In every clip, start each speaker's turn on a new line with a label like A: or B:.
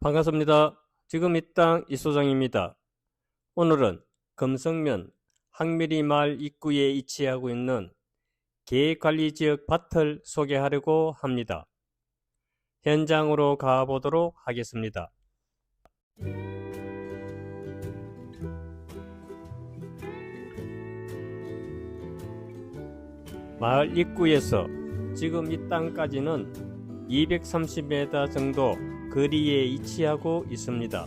A: 반갑습니다. 지금 이 땅 이소장입니다. 오늘은 금성면 항미리 마을 입구에 위치하고 있는 계획관리지역 밭을 소개하려고 합니다. 현장으로 가보도록 하겠습니다. 마을 입구에서 지금 이 땅까지는 230m 정도 거리에 위치하고 있습니다.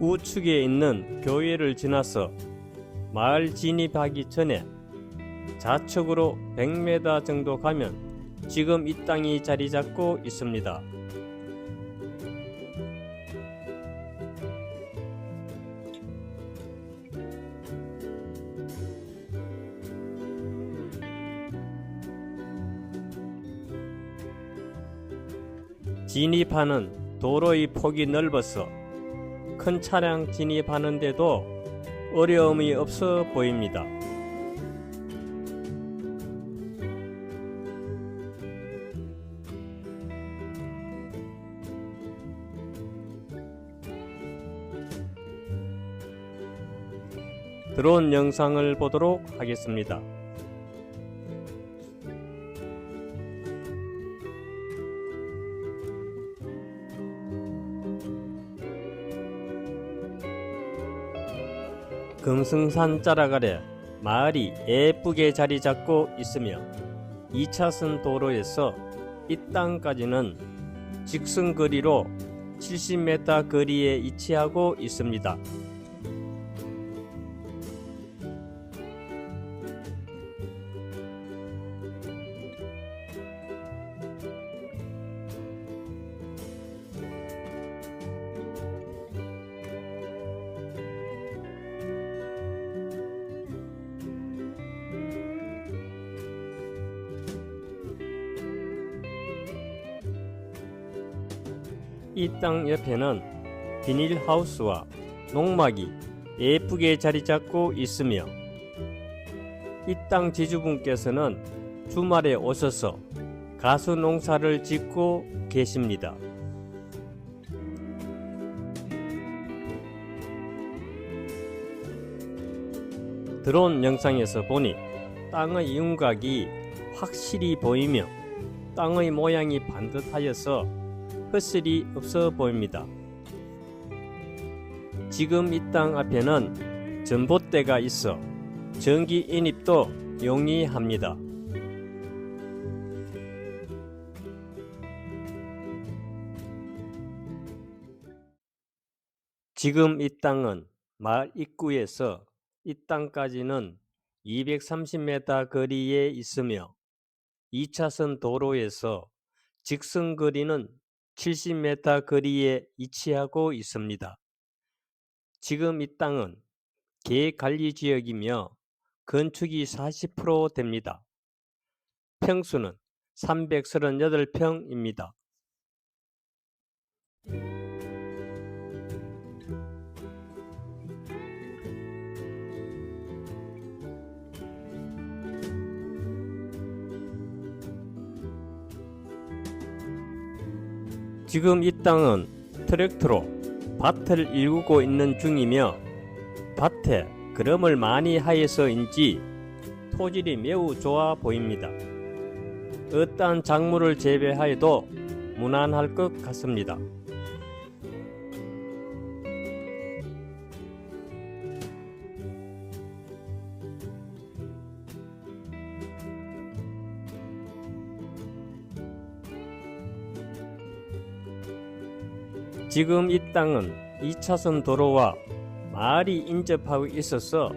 A: 우측에 있는 교회를 지나서 마을 진입하기 전에 좌측으로 100m 정도 가면 지금 이 땅이 자리 잡고 있습니다. 진입하는 도로의 폭이 넓어서 큰 차량 진입하는데도 어려움이 없어 보입니다. 드론 영상을 보도록 하겠습니다. 금승산 자락 아래 마을이 예쁘게 자리 잡고 있으며 2차선 도로에서 이 땅까지는 직선 거리로 70m 거리에 위치하고 있습니다. 이 땅 옆에는 비닐하우스와 농막이 예쁘게 자리 잡고 있으며 이 땅 지주분께서는 주말에 오셔서 가수 농사를 짓고 계십니다. 드론 영상에서 보니 땅의 윤곽이 확실히 보이며 땅의 모양이 반듯하여서 헛슬이 없어 보입니다. 지금 이 땅 앞에는 전봇대가 있어 전기 인입도 용이합니다. 지금 이 땅은 마을 입구에서 이 땅까지는 230m 거리에 있으며 2차선 도로에서 직선 거리는 70m 거리에 위치하고 있습니다. 지금 이 땅은 계획관리 지역이며 건축이 40% 됩니다. 평수는 338평입니다. 지금 이 땅은 트랙터로 밭을 일구고 있는 중이며 밭에 그름을 많이 하여서인지 토질이 매우 좋아 보입니다. 어떠한 작물을 재배하여도 무난할 것 같습니다. 지금 이 땅은 2차선 도로와 마을이 인접하고 있어서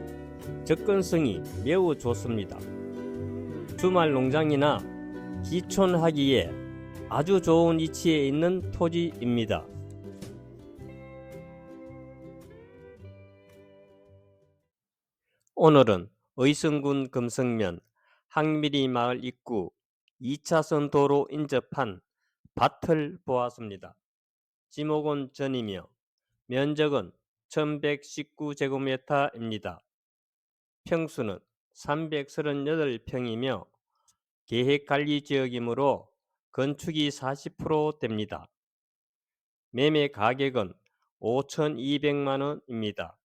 A: 접근성이 매우 좋습니다. 주말 농장이나 기촌하기에 아주 좋은 위치에 있는 토지입니다. 오늘은 의성군 금성면 항미리 마을 입구 2차선 도로 인접한 밭을 보았습니다. 지목은 전이며 면적은 1119제곱미터입니다. 평수는 338평이며 계획관리지역이므로 건축이 40% 됩니다. 매매 가격은 5,200만원입니다.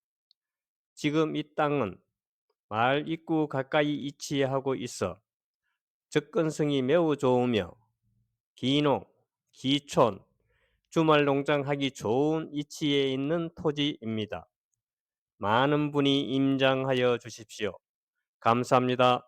A: 지금 이 땅은 마을 입구 가까이 위치하고 있어 접근성이 매우 좋으며 기농, 기촌, 주말 농장하기 좋은 위치에 있는 토지입니다. 많은 분이 임장하여 주십시오. 감사합니다.